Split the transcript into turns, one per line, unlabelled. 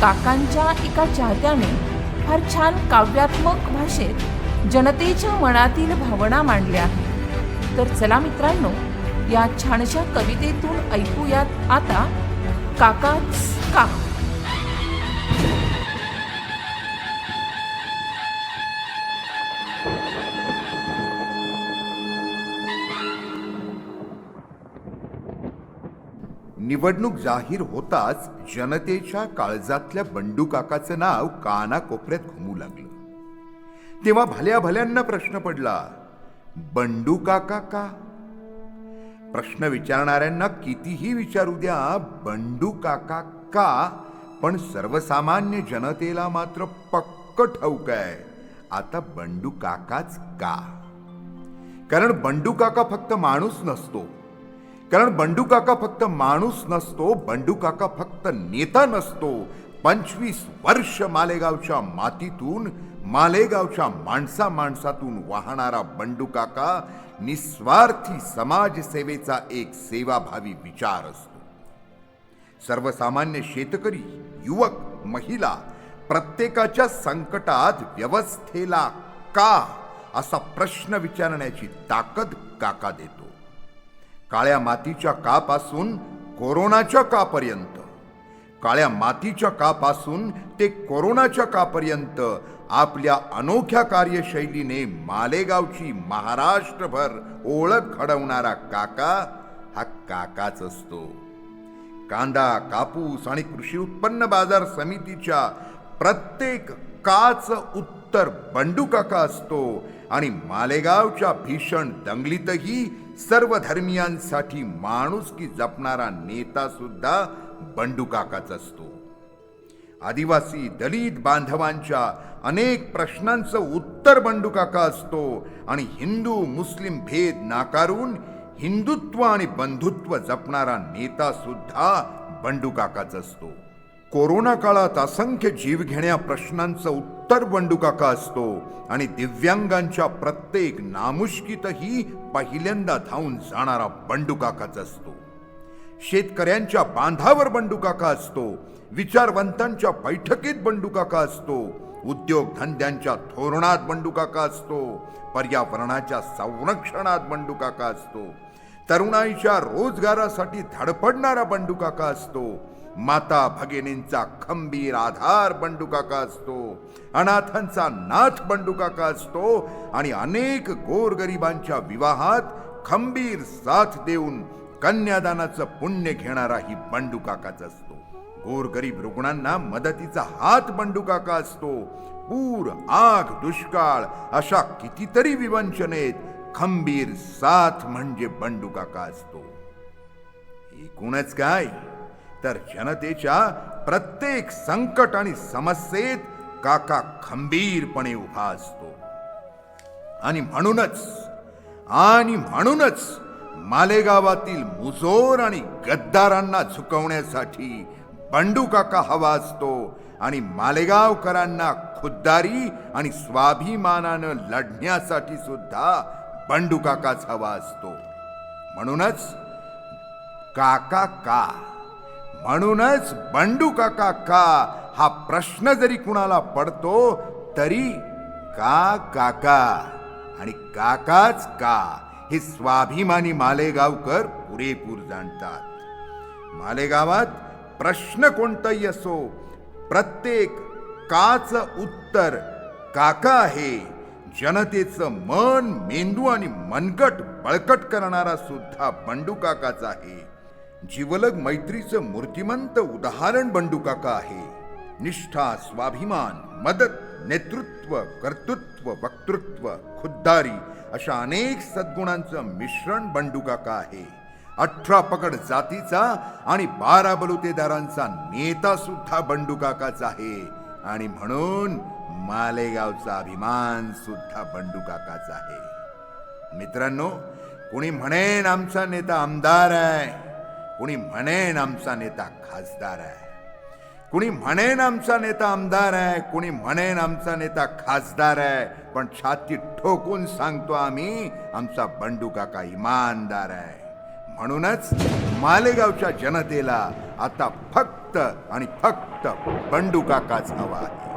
काकांच्या एका चाहत्याने फार छान काव्यात्मक भाषेत जनतेच्या मनातील भावना मांडल्या आहेत. तर चला मित्रांनो या छानशा कवितेतून ऐकूयात आता काकाच का?
निवडणूक जाहीर होताच जनतेच्या काळजातल्या बंडू काकाचं नाव कानाकोपऱ्यात घुमू लागलं. तेव्हा भल्या भल्यांना प्रश्न पडला बंडू काका का? प्रश्न विचारणाऱ्यांना कितीही विचारू द्या बंडू काका का? पण सर्वसामान्य जनतेला मात्र पक्क ठाऊक आहे आता बंडू काकाच का? कारण बंडू काका फक्त माणूस नसतो कारण बंडू काका फक्त माणूस नसतो बंडू काका फक्त नेता नसतो. पंचवीस वर्ष मालेगावच्या मातीतून मालेगावच्या माणसा माणसातून वाहणारा बंडू काका निस्वार्थी समाजसेवेचा एक सेवाभावी विचार असतो. सर्वसामान्य शेतकरी युवक महिला प्रत्येकाच्या संकटात व्यवस्थेला का असा प्रश्न विचारण्याची ताकद काका देतो. काळ्या मातीच्या कापासून कोरोनाच्या कापर्यंत. काळ्या मातीच्या कापासून ते कोरोनाच्या कापर्यंत आपल्या अनोख्या कार्यशैलीने मालेगावची महाराष्ट्रभर ओळख घडवणारा काका हा काकाच असतो. कांदा कापूस आणि कृषी उत्पन्न बाजार समितीच्या प्रत्येक काच उत्तर बंडू काका असतो आणि मालेगावच्या भीषण दंगलीतही सर्व धर्मियांसाठी माणुसकी जपणारा नेता सुद्धा बंडू काकाच असतो. आदिवासी दलित बांधवांच्या अनेक प्रश्नांचं उत्तर बंडू काका असतो आणि हिंदू मुस्लिम भेद नाकारून हिंदुत्व आणि बंधुत्व जपणारा नेता सुद्धा बंडू काकाच असतो. कोरोना काळात असंख्य जीवघेण्या प्रश्नांचं उत्तर बंडू काका असतो आणि दिव्यांगांच्या प्रत्येक नामुष्कीतही पहिल्यांदा धावून जाणारा बंडू काकाच असतो. शेतकऱ्यांच्या बांधावर बंडू काका असतो विचारवंतांच्या बैठकीत बंडू काका असतो उद्योगधंद्यांच्या धोरणात बंडू काका असतो पर्यावरणाच्या संरक्षणात बंडू काका असतो. तरुणाईच्या रोजगारासाठी धडपडणारा बंडू काका असतो. माता भगिनींचा खंबीर आधार बंडू काका असतो. अनाथांचा नाथ बंडू काका असतो आणि अनेक गोरगरिबांच्या विवाहात खंबीर साथ देऊन कन्यादानाचं पुण्य घेणाराही बंडू काकाच असतो. गोरगरीब रुग्णांना मदतीचा हात बंडू काका असतो. पूर आग दुष्काळ अशा कितीतरी विवंचनेत खंबीर साथ म्हणजे बंडू काका असतो एकूणच काय? तर जनतेच्या प्रत्येक संकट आणि समस्येत काका खंबीरपणे उभा असतो. आणि म्हणूनच आणि म्हणूनच मालेगावातील मुजोर आणि गद्दारांना झुकवण्यासाठी बंडू काका हवा असतो आणि मालेगावकरांना खुद्दारी आणि स्वाभिमानानं लढण्यासाठी सुद्धा बंडू काकाच हवा असतो. म्हणूनच काका का? म्हणूनच बंडू काका का? हा प्रश्न जरी कुणाला पडतो तरी का काका? आणि काकाच का? हे स्वाभिमानी मालेगावकर पुरेपूर जाणतात. मालेगावात प्रश्न कोणताही असो प्रत्येक काच उत्तर काका आहे. जनतेचं मन मेंदू आणि मनकट बळकट करणारा सुद्धा बंडूकाकाच आहे. जीवलग मैत्रीचं मूर्तिमंत उदाहरण बंडूकाका आहे. निष्ठा स्वाभिमान मदत नेतृत्व कर्तृत्व वक्तृत्व खुद्दारी अशा अनेक सद्गुणांचं मिश्रण बंडूकाका आहे. अठरा पकड जातीचा आणि बारा बलुतेदारांचा नेता सुद्धा बंडूकाकाच आहे. आणि म्हणून मालेगावचा अभिमान सुद्धा बंडू काकाचा आहे. मित्रांनो कुणी म्हणेन आमचा नेता आमदार आहे कुणी म्हणेन आमचा नेता खासदार आहे. कुणी म्हणेन आमचा नेता आमदार आहे कुणी म्हणेन आमचा नेता खासदार आहे पण छाती ठोकून सांगतो आम्ही आमचा बंडू काका इमानदार आहे. म्हणूनच मालेगावच्या जनतेला आता फक्त आणि फक्त बंडू काकाच हवा आहे.